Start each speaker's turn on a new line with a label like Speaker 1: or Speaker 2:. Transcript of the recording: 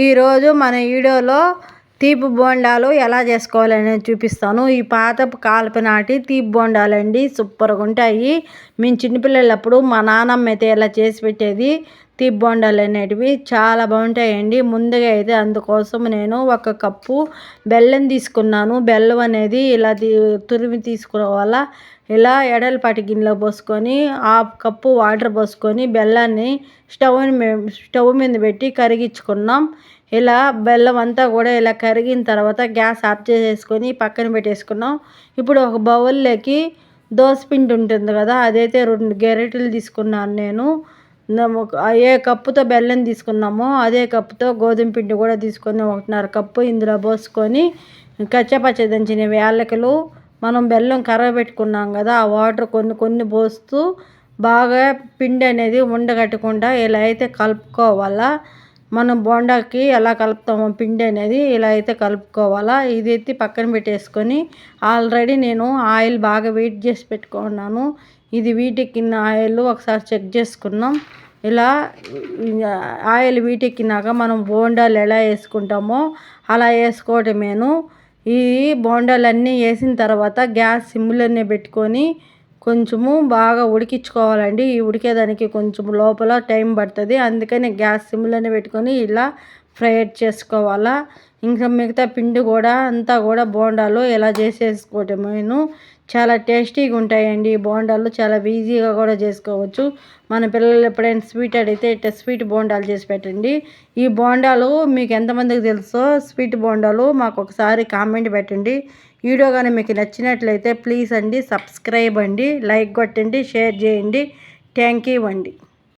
Speaker 1: ఈరోజు మన వీడియోలో తీపి బోండాలు ఎలా చేసుకోవాలని చూపిస్తాను. ఈ పాత కాలపు నాటి తీపి బోండాలు అండి సూపర్గా ఉంటాయి. మేము చిన్నపిల్లలప్పుడు మా నాన్నమ్మ అయితే ఇలా చేసి పెట్టేది. తీపి బోండాలు అనేటివి చాలా బాగుంటాయండి. ముందుగా అయితే అందుకోసం నేను ఒక కప్పు బెల్లం తీసుకున్నాను. బెల్లం అనేది ఇలా తురిమి తీసుకోవాలా? ఇలా ఎడలపాటి గిన్నెలో పోసుకొని ఆ కప్పు వాటర్ పోసుకొని బెల్లాన్ని స్టవ్ స్టవ్ మీద పెట్టి కరిగించుకున్నాం. ఇలా బెల్లం అంతా కూడా ఇలా కరిగిన తర్వాత గ్యాస్ ఆఫ్ చేసేసుకొని పక్కన పెట్టేసుకున్నాం. ఇప్పుడు ఒక బౌల్లోకి దోసపిండి ఉంటుంది కదా అదైతే రెండు గెరెటలు తీసుకున్నాను నేను. ఏ కప్పుతో బెల్లం తీసుకున్నామో అదే కప్పుతో గోధుమ పిండి కూడా తీసుకొని ఒకటిన్నర కప్పు ఇందులో పోసుకొని కచ్చపచ్చ దంచిన యాలకులు మనం బెల్లం కరగబెట్టుకున్నాం కదా ఆ వాటర్ కొన్ని కొన్ని పోస్తూ బాగా పిండి అనేది ఉండగట్టకుండా ఇలా అయితే కలుపుకోవాలా. మనం బోండాకి ఎలా కలుపుతామో పిండి అనేది ఇలా అయితే కలుపుకోవాలా. ఇది ఎత్తి పక్కన పెట్టేసుకొని ఆల్రెడీ నేను ఆయిల్ బాగా వెయిట్ చేసి పెట్టుకున్నాను. ఇది వీటెక్కిన ఆయిల్ ఒకసారి చెక్ చేసుకున్నాం ఇలా ఆయిల్ వీటెక్కినాక మనం బోండాలు ఎలా వేసుకుంటామో అలా వేసుకోవటమేను. ఈ బోండాలన్నీ వేసిన తర్వాత గ్యాస్ సిమ్లోనే పెట్టుకొని కొంచెము బాగా ఉడికించుకోవాలండి. ఈ ఉడికేదానికి కొంచెం లోపల టైం పడుతుంది. అందుకని గ్యాస్ సిమ్లోనే పెట్టుకొని ఇలా ఫ్రై చేసుకోవాలా. ఇంకా మిగతా పిండి కూడా అంతా కూడా బోండాలు ఇలా చేసేసుకోవటమేను చాలా టేస్టీగా ఉంటాయండి. ఈ బోండాలు చాలా ఈజీగా కూడా చేసుకోవచ్చు. మన పిల్లలు ఎప్పుడైనా స్వీట్ అడిగితే ఇట్లా స్వీట్ బోండాలు చేసి పెట్టండి. ఈ బోండాలు మీకు ఎంతమందికి తెలుసో స్వీట్ బోండాలు మాకు ఒకసారి కామెంట్ పెట్టండి. వీడియో కానీ మీకు నచ్చినట్లయితే ప్లీజ్ అండి సబ్స్క్రైబ్ అండి లైక్ కొట్టండి షేర్ చేయండి. థ్యాంక్ యూ అండి.